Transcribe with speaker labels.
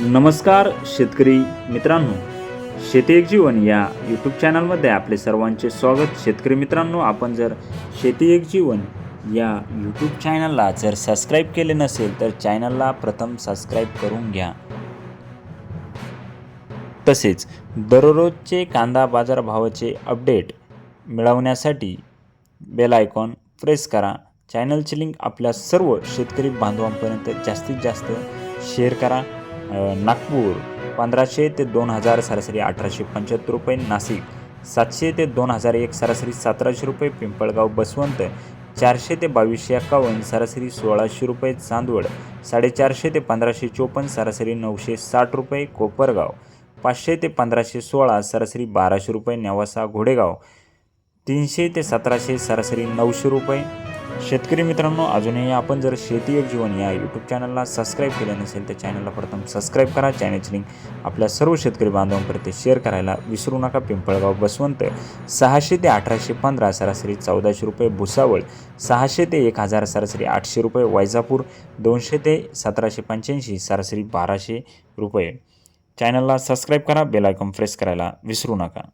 Speaker 1: नमस्कार शेतकरी मित्रांनो. शेती एक जीवन या यूट्यूब चॅनलमध्ये आपले सर्वांचे स्वागत. शेतकरी मित्रांनो आपण जर शेती एक जीवन या यूट्यूब चॅनलला जर सबस्क्राईब केले नसेल तर चॅनलला प्रथम सबस्क्राईब करून घ्या. तसेच दररोजचे कांदा बाजारभावाचे अपडेट मिळवण्यासाठी बेल आयकॉन प्रेस करा. चॅनलची लिंक आपल्या सर्व शेतकरी बांधवांपर्यंत जास्तीत जास्त शेअर करा. नागपूर पंधराशे ते दोन हजार सरासरी अठराशे पंच्याहत्तर रुपये नाशिक सातशे ते दोन हजार एक सरासरी सतराशे रुपये पिंपळगाव बसवंत चारशे ते बावीसशे एक्कावन्न सरासरी सोळाशे रुपये चांदवड साडेचारशे ते पंधराशे चोपन्न सरासरी नऊशे साठ रुपये कोपरगाव पाचशे ते पंधराशे सोळा सरासरी बाराशे रुपये नेवासा घोडेगाव तीनशे ते सतराशे सरासरी नऊशे रुपये शेतकरी मित्रांनो अजूनही आपण जर शेती एक जीवन या यूट्यूब चॅनलला सबस्क्राईब केलं नसेल तर चॅनलला प्रथम सबस्क्राईब करा. चॅनलची लिंक आपल्या सर्व शेतकरी बांधवांपर्यंत शेअर करायला विसरू नका. पिंपळगाव बसवंत सहाशे ते अठराशे पंधरा सरासरी चौदाशे रुपये भुसावळ सहाशे ते एक हजार सरासरी आठशे रुपये वैजापूर दोनशे ते सतराशे पंच्याऐंशी सरासरी बाराशे रुपये. चॅनलला सबस्क्राईब करा बेल आयकॉन प्रेस करायला विसरू नका.